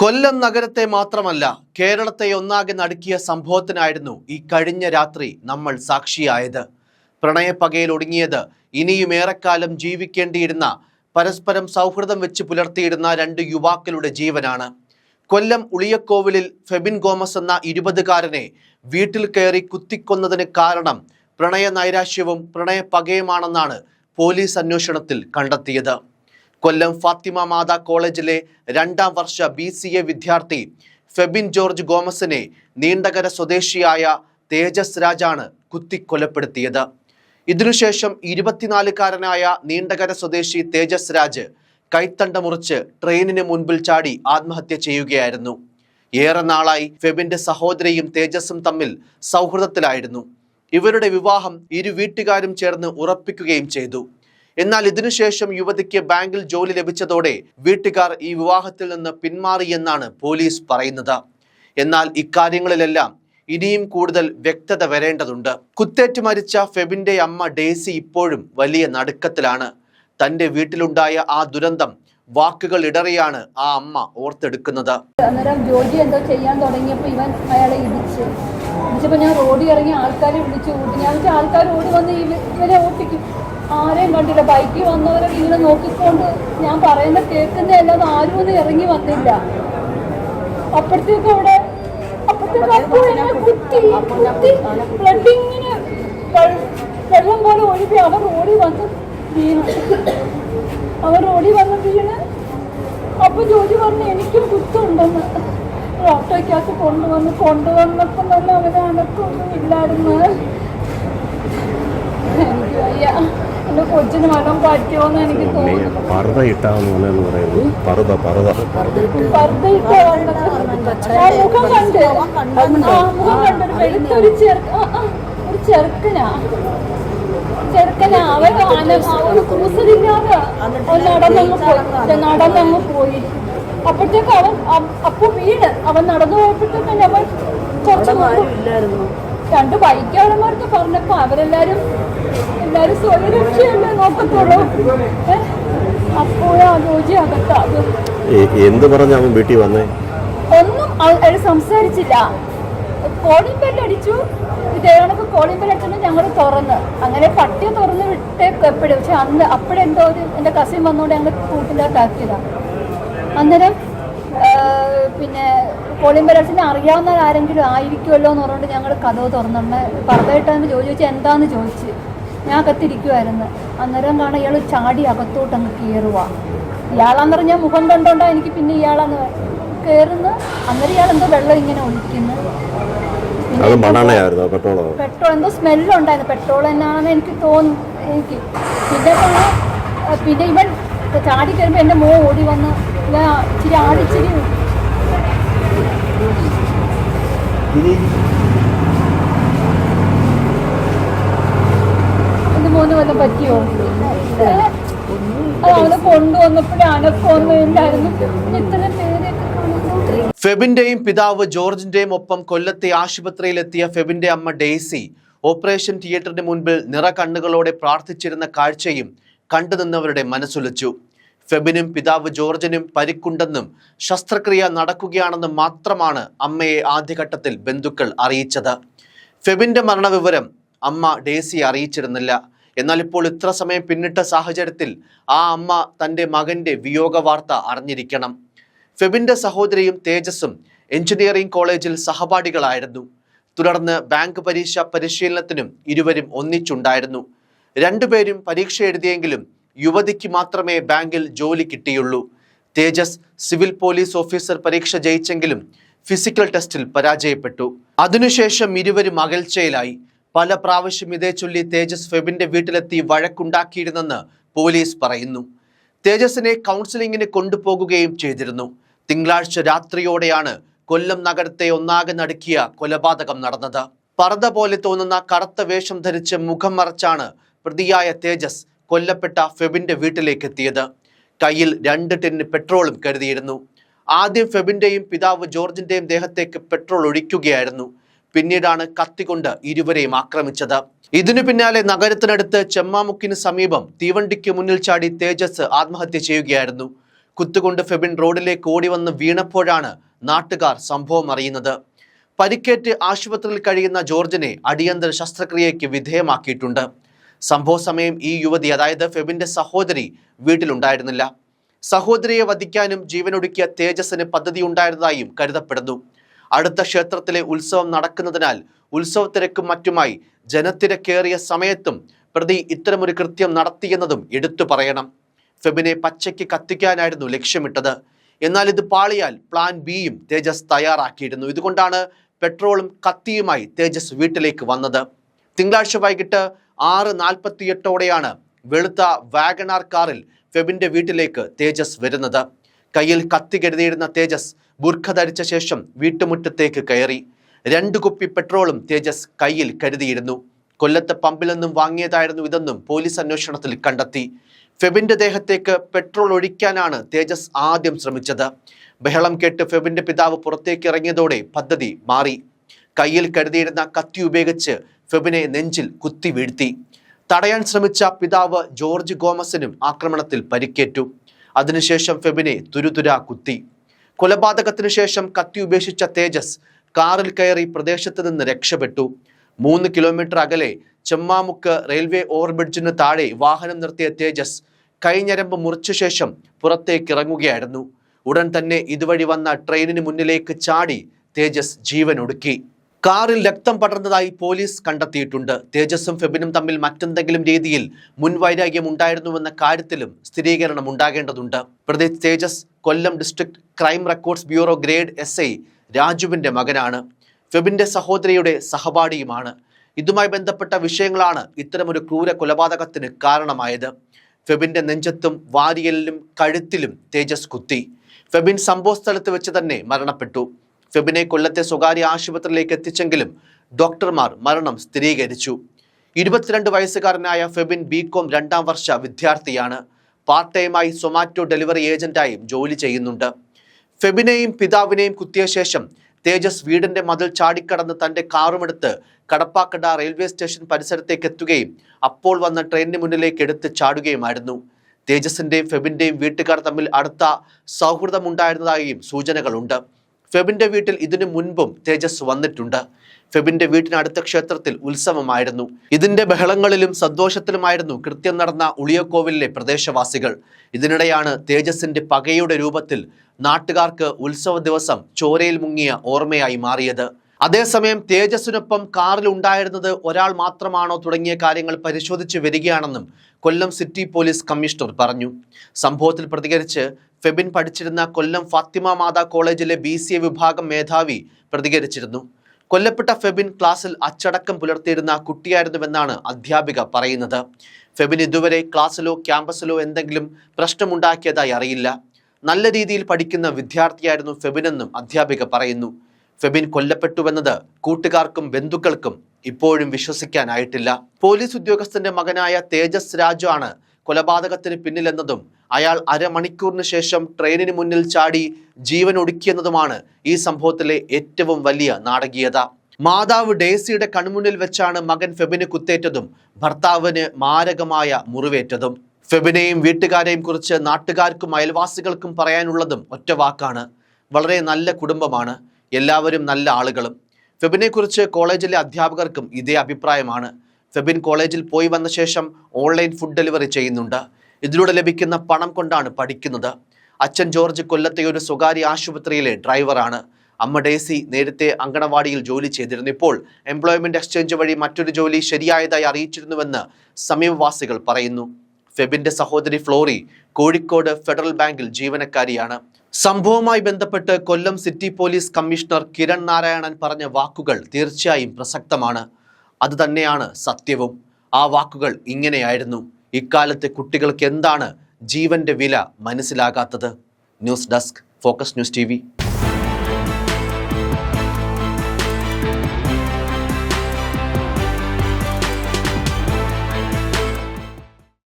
കൊല്ലം നഗരത്തെ മാത്രമല്ല കേരളത്തെ ഒന്നാകെ നടുക്കിയ സംഭവത്തിനായിരുന്നു ഈ കഴിഞ്ഞ രാത്രി നമ്മൾ സാക്ഷിയായത്. പ്രണയപ്പകയിൽ ഒടുങ്ങിയത് ഇനിയും ഏറെക്കാലം ജീവിക്കേണ്ടിയിരുന്ന പരസ്പരം സൗഹൃദം വെച്ച് പുലർത്തിയിരുന്ന രണ്ട് യുവാക്കളുടെ ജീവനാണ്. കൊല്ലം ഉളിയക്കോവിലിൽ ഫെബിൻ ഗോമസ് എന്ന ഇരുപതുകാരനെ വീട്ടിൽ കയറി കുത്തിക്കൊന്നതിന് കാരണം പ്രണയ നൈരാശ്യവും പ്രണയപ്പകയുമാണെന്നാണ് പോലീസ് അന്വേഷണത്തിൽ കണ്ടെത്തിയത്. കൊല്ലം ഫാത്തിമ മാതാ കോളേജിലെ രണ്ടാം വർഷ ബി സി എ വിദ്യാർത്ഥി ഫെബിൻ ജോർജ് ഗോമസിനെ നീണ്ടകര സ്വദേശിയായ തേജസ് രാജാണ് കുത്തിക്കൊലപ്പെടുത്തിയത്. ഇതിനുശേഷം ഇരുപത്തിനാലുകാരനായ നീണ്ടകര സ്വദേശി തേജസ് രാജ് കൈത്തണ്ട മുറിച്ച് ട്രെയിനിന് മുൻപിൽ ചാടി ആത്മഹത്യ ചെയ്യുകയായിരുന്നു. ഏറെ നാളായി ഫെബിന്റെ സഹോദരിയും തേജസും തമ്മിൽ സൗഹൃദത്തിലായിരുന്നു. ഇവരുടെ വിവാഹം ഇരു വീട്ടുകാരും ചേർന്ന് ഉറപ്പിക്കുകയും ചെയ്തു. എന്നാൽ ഇതിനുശേഷം യുവതിക്ക് ബാങ്കിൽ ജോലി ലഭിച്ചതോടെ വീട്ടുകാർ ഈ വിവാഹത്തിൽ നിന്ന് പിന്മാറിയെന്നാണ് പോലീസ് പറയുന്നത്. എന്നാൽ ഇക്കാര്യങ്ങളിലെല്ലാം ഇനിയും കൂടുതൽ വ്യക്തത വരേണ്ടതുണ്ട്. കുത്തേറ്റ് മരിച്ച ഫെബിന്റെ അമ്മ ഡേസി ഇപ്പോഴും വലിയ നടുക്കത്തിലാണ്. തന്റെ വീട്ടിലുണ്ടായ ആ ദുരന്തം വാക്കുകൾ ഇടറിയാണ് ആ അമ്മ ഓർത്തെടുക്കുന്നത്. അന്നേരം ജോജി എന്തോ ചെയ്യാൻ തുടങ്ങിയപ്പോൾ ഇവൻ അയാളെ ഇടിച്ച്. ഇടിച്ചപ്പോൾ ഞാൻ റോഡിൽ ഇറങ്ങി ആൾക്കാരെ വിളിച്ചു. ഞാൻ ആൾക്കാർ ഓടി വന്ന് ഇവരെ ഓട്ടിക്കും. ആരെയും കണ്ടില്ല. ബൈക്കിൽ വന്നവരെ ഇങ്ങനെ നോക്കിക്കൊണ്ട് ഞാൻ പറയുന്ന കേൾക്കുന്ന അല്ലാതെ ആരും ഒന്നും ഇറങ്ങി വന്നില്ല. അപ്പോഴത്തേക്കും അവിടെ അപ്പോഴത്തേക്കും അപ്പോൾ എന്നെ കുത്തി കുത്തി ബ്ലഡ് ഇങ്ങനെ വെ- വെള്ളം പോലെ ഒഴുകി അവർ ഓടി വന്ന് വീണു. അവർ ഓടി വന്ന് വീണ്. അപ്പൊ ജോലി പറഞ്ഞു എനിക്കും കുത്തുണ്ടെന്ന്. ഓട്ടോയ്ക്കകത്ത് കൊണ്ടുവന്ന് കൊണ്ടുവന്നപ്പം തന്നെ അവരെ അനക്കൊന്നും ഇല്ലായിരുന്നു. എനിക്ക് വയ്യ. പർദ്ദ ഇട്ടാന്ന് എന്ന് പറയുന്നത്. പർദ്ദ പർദ്ദ. ചെറുക്കനാ. ചെറുക്കനാ. അവൻ കൂസലില്ലാതെ നടന്നങ്ങ് പോയി. അപ്പോഴത്തേക്ക് അവൻ അപ്പൊ വീട് അവൻ നടന്നു പോയപ്പോഴത്തേക്ക് അവൻ കുറച്ച് രണ്ട് ബൈക്കാളന്മാർക്ക് പറഞ്ഞപ്പോ അവരെല്ലാരും എല്ലാരും സ്വയരക്ഷയല്ലേ നോക്കത്തുള്ളൂ? അപ്പോഴാ ജോജി അകത്താ അത് എന്ത് പറഞ്ഞു അവൻ വീട്ടിൽ വന്നേ? ഒന്നും അയാൾ സംസാരിച്ചില്ല. കോളിംഗ് ബെൽ അടിച്ചു. ഇതേണക്ക് കോളിംഗ് ബെൽ അടിച്ചു ഞങ്ങൾ തുറന്ന്. അങ്ങനെ പട്ടിയെ തുറന്ന് വിട്ടേക്ക് എപ്പോഴും. പക്ഷെ അന്ന് അപ്പോഴെന്തോ ഒരു എന്റെ കസിൻ വന്നുകൊണ്ട് ഞങ്ങൾ കൂട്ടിലോട്ടാക്കിയതാ അന്നേരം പിന്നെ കോളിംഗ് ബെൽ അടിച്ചിട്ട് അറിയാവുന്ന ആരെങ്കിലും ആയിരിക്കുമല്ലോ എന്ന് പറഞ്ഞുകൊണ്ട് ഞങ്ങൾ കഥവ് തുറന്നിട്ട് പറഞ്ഞിട്ടാണ് ചോദിച്ചു എന്താന്ന്? ചോദിച്ച്. ഞാൻ അകത്തിരിക്കുമായിരുന്നു അന്നേരം കാണാൻ ഇയാൾ ചാടി അകത്തോട്ട് അങ്ങ് കയറുക ഇയാളാന്ന് പറഞ്ഞാൽ മുഖം കണ്ടോണ്ടാ എനിക്ക് പിന്നെ ഇയാളാന്ന് കയറുന്നു അന്നേരം ഇയാൾ എന്തോ വെള്ളം ഇങ്ങനെ ഒഴിക്കുന്നു. പെട്രോൾ എന്തോ സ്മെല്ലുണ്ടായിരുന്നു. പെട്രോൾ തന്നെയാണെന്ന് എനിക്ക് തോന്നുന്നു എനിക്ക്. പിന്നെ പിന്നെ പിന്നെ ഇവൻ ചാടി കയറുമ്പോൾ എന്റെ മോ ഓടി വന്ന് ഞാൻ ഇച്ചിരി ആടിച്ചിരി പറ്റിയോ? കാണുമ്പോൾ ഫെബിന്റെയും പിതാവ് ജോർജിന്റെയും ഒപ്പം കൊല്ലത്തെ ആശുപത്രിയിലെത്തിയ ഫെബിന്റെ അമ്മ ഡേസി ഓപ്പറേഷൻ തിയേറ്ററിന് മുൻപിൽ നിറകണ്ണുകളോടെ പ്രാർത്ഥിച്ചിരുന്ന കാഴ്ചയും കണ്ടുനിന്നവരുടെ മനസ്സുലച്ചു. ഫെബിനും പിതാവ് ജോർജിനും പരിക്കുണ്ടെന്നും ശസ്ത്രക്രിയ നടക്കുകയാണെന്നും മാത്രമാണ് അമ്മയെ ആദ്യഘട്ടത്തിൽ ബന്ധുക്കൾ അറിയിച്ചത്. ഫെബിന്റെ മരണവിവരം അമ്മ ഡേസി അറിയിച്ചിരുന്നില്ല. എന്നാൽ ഇപ്പോൾ ഇത്ര സമയം പിന്നിട്ട സാഹചര്യത്തിൽ ആ അമ്മ തന്റെ മകന്റെ വിയോഗ വാർത്ത അറിഞ്ഞിരിക്കണം. ഫെബിന്റെ സഹോദരിയും തേജസ്സും എഞ്ചിനീയറിംഗ് കോളേജിൽ സഹപാഠികളായിരുന്നു. തുടർന്ന് ബാങ്ക് പരീക്ഷ പരിശീലനത്തിനും ഇരുവരും ഒന്നിച്ചുണ്ടായിരുന്നു. രണ്ടുപേരും പരീക്ഷ എഴുതിയെങ്കിലും യുവതിക്ക് മാത്രമേ ബാങ്കിൽ ജോലി കിട്ടിയുള്ളൂ. തേജസ് സിവിൽ പോലീസ് ഓഫീസർ പരീക്ഷ ജയിച്ചെങ്കിലും ഫിസിക്കൽ ടെസ്റ്റിൽ പരാജയപ്പെട്ടു. അതിനുശേഷം ഇരുവരും അകൽച്ചയിലായി. പല പ്രാവശ്യം ഇതേ ചൊല്ലി തേജസ് ഫെബിന്റെ വീട്ടിലെത്തി വഴക്കുണ്ടാക്കിയിരുന്നെന്ന് പോലീസ് പറയുന്നു. തേജസിനെ കൗൺസിലിംഗിന് കൊണ്ടുപോകുകയും ചെയ്തിരുന്നു. തിങ്കളാഴ്ച രാത്രിയോടെയാണ് കൊല്ലം നഗരത്തെ ഒന്നാകെ നടുക്കിയ കൊലപാതകം നടന്നത്. പറത പോലെ തോന്നുന്ന കറുത്ത വേഷം ധരിച്ച് മുഖം മറച്ചാണ് പ്രതിയായ തേജസ് കൊല്ലപ്പെട്ട ഫെബിന്റെ വീട്ടിലേക്ക് എത്തിയത് കയ്യിൽ രണ്ട് ടിന്ന് പെട്രോളും കരുതിയിരുന്നു. ആദ്യം ഫെബിന്റെയും പിതാവ് ജോർജിന്റെയും ദേഹത്തേക്ക് പെട്രോൾ ഒഴിക്കുകയായിരുന്നു. പിന്നീടാണ് കത്തിക്കൊണ്ട് ഇരുവരെയും ആക്രമിച്ചത്. ഇതിനു പിന്നാലെ നഗരത്തിനടുത്ത് ചെമ്മാമുക്കിന് സമീപം തീവണ്ടിക്ക് മുന്നിൽ ചാടി തേജസ് ആത്മഹത്യ ചെയ്യുകയായിരുന്നു. കുത്തുകൊണ്ട് ഫെബിൻ റോഡിലേക്ക് ഓടി വന്ന് വീണപ്പോഴാണ് നാട്ടുകാർ സംഭവം അറിയുന്നത്. പരിക്കേറ്റ് ആശുപത്രിയിൽ കഴിയുന്ന ജോർജിനെ അടിയന്തര ശസ്ത്രക്രിയയ്ക്ക് വിധേയമാക്കിയിട്ടുണ്ട്. സംഭവ സമയം ഈ യുവതി അതായത് ഫെബിന്റെ സഹോദരി വീട്ടിലുണ്ടായിരുന്നില്ല. സഹോദരിയെ വധിക്കാനും ജീവനൊടുക്കിയ തേജസ്സിന് പദ്ധതി ഉണ്ടായിരുന്നതായും കരുതപ്പെടുന്നു. അടുത്ത ക്ഷേത്രത്തിലെ ഉത്സവം നടക്കുന്നതിനാൽ ഉത്സവ തിരക്കും മറ്റുമായി ജനത്തിരക്കേറിയ സമയത്തും പ്രതി ഇത്തരമൊരു കൃത്യം നടത്തിയെന്നതും എടുത്തു പറയണം. ഫെബിനെ പച്ചയ്ക്ക് കത്തിക്കാനായിരുന്നു ലക്ഷ്യമിട്ടത്. എന്നാൽ ഇത് പാളിയാൽ പ്ലാൻ ബിയും തേജസ് തയ്യാറാക്കിയിരുന്നു. ഇതുകൊണ്ടാണ് പെട്രോളും കത്തിയുമായി തേജസ് വീട്ടിലേക്ക് വന്നത്. തിങ്കളാഴ്ച വൈകിട്ട് ആറ് നാൽപ്പത്തിയെട്ടോടെയാണ് വെളുത്ത വാഗണാർ കാറിൽ ഫെബിന്റെ വീട്ടിലേക്ക് തേജസ് വരുന്നത്. കയ്യിൽ കത്തി കരുതിയിരുന്ന തേജസ് ബുർഖ ധരിച്ച ശേഷം വീട്ടുമുറ്റത്തേക്ക് കയറി. രണ്ട് കുപ്പി പെട്രോളും തേജസ് കയ്യിൽ കരുതിയിരുന്നു. കൊല്ലത്തെ പമ്പിൽ നിന്നും വാങ്ങിയതായിരുന്നു ഇതെന്നും പോലീസ് അന്വേഷണത്തിൽ കണ്ടെത്തി. ഫെബിന്റെ ദേഹത്തേക്ക് പെട്രോൾ ഒഴിക്കാനാണ് തേജസ് ആദ്യം ശ്രമിച്ചത്. ബഹളം കേട്ട് ഫെബിന്റെ പിതാവ് പുറത്തേക്ക് ഇറങ്ങിയതോടെ പദ്ധതി മാറി. കയ്യിൽ കരുതിയിരുന്ന കത്തി ഉപയോഗിച്ച് ഫെബിനെ നെഞ്ചിൽ കുത്തി വീഴ്ത്തി. തടയാൻ ശ്രമിച്ച പിതാവ് ജോർജ് ഗോമസിനും ആക്രമണത്തിൽ പരിക്കേറ്റു. അതിനുശേഷം ഫെബിനെ തുരുതുര കുത്തി. കൊലപാതകത്തിനു ശേഷം കത്തി ഉപേക്ഷിച്ച തേജസ് കാറിൽ കയറി പ്രദേശത്ത് നിന്ന് രക്ഷപ്പെട്ടു. മൂന്ന് കിലോമീറ്റർ അകലെ ചെമ്മാമുക്ക് റെയിൽവേ ഓവർബ്രിഡ്ജിന് താഴെ വാഹനം നിർത്തിയ തേജസ് കൈഞ്ഞരമ്പ് മുറിച്ച ശേഷം പുറത്തേക്ക് ഇറങ്ങുകയായിരുന്നു. ഉടൻ തന്നെ ഇതുവഴി വന്ന ട്രെയിനിന് മുന്നിലേക്ക് ചാടി തേജസ് ജീവൻ ഒടുക്കി കാറിൽ രക്തം പടർന്നതായി പോലീസ് കണ്ടെത്തിയിട്ടുണ്ട്. തേജസും ഫെബിനും തമ്മിൽ മറ്റെന്തെങ്കിലും രീതിയിൽ മുൻവൈരാഗ്യം ഉണ്ടായിരുന്നുവെന്ന കാര്യത്തിലും സ്ഥിരീകരണം ഉണ്ടാകേണ്ടതുണ്ട്. പ്രതി Tejas Kollam district crime records bureau grade S I രാജുവിന്റെ മകനാണ്. ഫെബിന്റെ സഹോദരിയുടെ സഹപാഠിയുമാണ്. ഇതുമായി ബന്ധപ്പെട്ട വിഷയങ്ങളാണ് ഇത്തരമൊരു ക്രൂര കൊലപാതകത്തിന് കാരണമായത്. ഫെബിന്റെ നെഞ്ചത്തും വാരിയലിലും കഴുത്തിലും തേജസ് കുത്തി. ഫെബിൻ സംഭവസ്ഥലത്ത് വെച്ച് തന്നെ മരണപ്പെട്ടു. ഫെബിനെ കൊല്ലത്തെ സ്വകാര്യ ആശുപത്രിയിലേക്ക് എത്തിച്ചെങ്കിലും ഡോക്ടർമാർ മരണം സ്ഥിരീകരിച്ചു. ഇരുപത്തിരണ്ട് വയസ്സുകാരനായ ഫെബിൻ ബികോം രണ്ടാം വർഷ വിദ്യാർത്ഥിയാണ്. പാർട്ട് ടൈമായി സൊമാറ്റോ ഡെലിവറി ഏജന്റായും ജോലി ചെയ്യുന്നുണ്ട്. ഫെബിനെയും പിതാവിനെയും കുത്തിയ ശേഷം തേജസ് വീടിന്റെ മതിൽ ചാടിക്കടന്ന് തന്റെ കാറുമെടുത്ത് കടപ്പാക്കട റെയിൽവേ സ്റ്റേഷൻ പരിസരത്തേക്ക് എത്തുകയും അപ്പോൾ വന്ന ട്രെയിനിന് മുന്നിലേക്ക് എടുത്ത് ചാടുകയുമായിരുന്നു. തേജസിന്റെയും ഫെബിന്റെയും വീട്ടുകാർ തമ്മിൽ അടുത്ത സൗഹൃദമുണ്ടായിരുന്നതായും സൂചനകളുണ്ട്. ഫെബിന്റെ വീട്ടിൽ ഇതിനു മുൻപും തേജസ് വന്നിട്ടുണ്ട്. ഫെബിന്റെ വീട്ടിനടുത്ത ക്ഷേത്രത്തിൽ ഉത്സവമായിരുന്നു. ഇതിന്റെ ബഹളങ്ങളിലും സന്തോഷത്തിലുമായിരുന്നു കൃത്യം നടന്ന ഉളിയക്കോവിലിലെ പ്രദേശവാസികൾ. ഇതിനിടെയാണ് തേജസിന്റെ പകയുടെ രൂപത്തിൽ നാട്ടുകാർക്ക് ഉത്സവ ദിവസം ചോരയിൽ മുങ്ങിയ ഓർമ്മയായി മാറിയത്. അതേസമയം തേജസ്സിനൊപ്പം കാറിൽ ഉണ്ടായിരുന്നത് ഒരാൾ മാത്രമാണോ തുടങ്ങിയ കാര്യങ്ങൾ പരിശോധിച്ച് വരികയാണെന്നും കൊല്ലം സിറ്റി പോലീസ് കമ്മീഷണർ പറഞ്ഞു. സംഭവത്തിൽ പ്രതികരിച്ച് ഫെബിൻ പഠിച്ചിരുന്ന കൊല്ലം ഫാത്തിമ മാതാ കോളേജിലെ ബി സി എ വിഭാഗം മേധാവി പ്രതികരിച്ചിരുന്നു. കൊല്ലപ്പെട്ട ഫെബിൻ ക്ലാസ്സിൽ അച്ചടക്കം പുലർത്തിയിരുന്ന കുട്ടിയായിരുന്നുവെന്നാണ് അധ്യാപിക പറയുന്നത്. ഫെബിൻ ഇതുവരെ ക്ലാസ്സിലോ ക്യാമ്പസിലോ എന്തെങ്കിലും പ്രശ്നമുണ്ടാക്കിയതായി അറിയില്ല. നല്ല രീതിയിൽ പഠിക്കുന്ന വിദ്യാർത്ഥിയായിരുന്നു ഫെബിനെന്നും അധ്യാപിക പറയുന്നു. ഫെബിൻ കൊല്ലപ്പെട്ടുവെന്നത് കൂട്ടുകാർക്കും ബന്ധുക്കൾക്കും ഇപ്പോഴും വിശ്വസിക്കാനായിട്ടില്ല. പോലീസ് ഉദ്യോഗസ്ഥന്റെ മകനായ തേജസ് രാജു ആണ് കൊലപാതകത്തിന് പിന്നിലെന്നതും അയാൾ അരമണിക്കൂറിന് ശേഷം ട്രെയിനിന് മുന്നിൽ ചാടി ജീവൻ ഒടുക്കിയെന്നതുമാണ് ഈ സംഭവത്തിലെ ഏറ്റവും വലിയ നാടകീയത. മാതാവ് ഡേസിയുടെ കൺമുന്നിൽ വെച്ചാണ് മകൻ ഫെബിന് കുത്തേറ്റതും ഭർത്താവിന് മാരകമായ മുറിവേറ്റതും. ഫെബിനെയും വീട്ടുകാരെയും കുറിച്ച് നാട്ടുകാർക്കും അയൽവാസികൾക്കും പറയാനുള്ളതും ഒറ്റ വാക്കാണ്. വളരെ നല്ല കുടുംബമാണ്. എല്ലാവരും നല്ല ആളുകളും. ഫെബിനെക്കുറിച്ച് കോളേജിലെ അധ്യാപകർക്കും ഇതേ അഭിപ്രായമാണ്. ഫെബിൻ കോളേജിൽ പോയി വന്ന ശേഷം ഓൺലൈൻ ഫുഡ് ഡെലിവറി ചെയ്യുന്നുണ്ട്. ഇതിലൂടെ ലഭിക്കുന്ന പണം കൊണ്ടാണ് പഠിക്കുന്നത്. അച്ഛൻ ജോർജ് കൊല്ലത്തെ ഒരു സ്വകാര്യ ആശുപത്രിയിലെ ഡ്രൈവറാണ് അമ്മ ഡേസി നേരത്തെ അങ്കണവാടിയിൽ ജോലി ചെയ്തിരുന്നു. ഇപ്പോൾ എംപ്ലോയ്മെന്റ് എക്സ്ചേഞ്ച് വഴി മറ്റൊരു ജോലി ശരിയായതായി അറിയിച്ചിരുന്നുവെന്ന് സമീപവാസികൾ പറയുന്നു. ഫെബിന്റെ സഹോദരി ഫ്ലോറി കോഴിക്കോട് ഫെഡറൽ ബാങ്കിൽ ജീവനക്കാരിയാണ്. സംഭവവുമായി ബന്ധപ്പെട്ട് Kollam city police commissioner Kiran Narayanan പറഞ്ഞ വാക്കുകൾ തീർച്ചയായും പ്രസക്തമാണ്. അത് തന്നെയാണ് സത്യവും. ആ വാക്കുകൾ ഇങ്ങനെയായിരുന്നു. ഇക്കാലത്തെ കുട്ടികൾക്ക് എന്താണ് ജീവന്റെ വില മനസ്സിലാകാത്തത്? News desk focus news T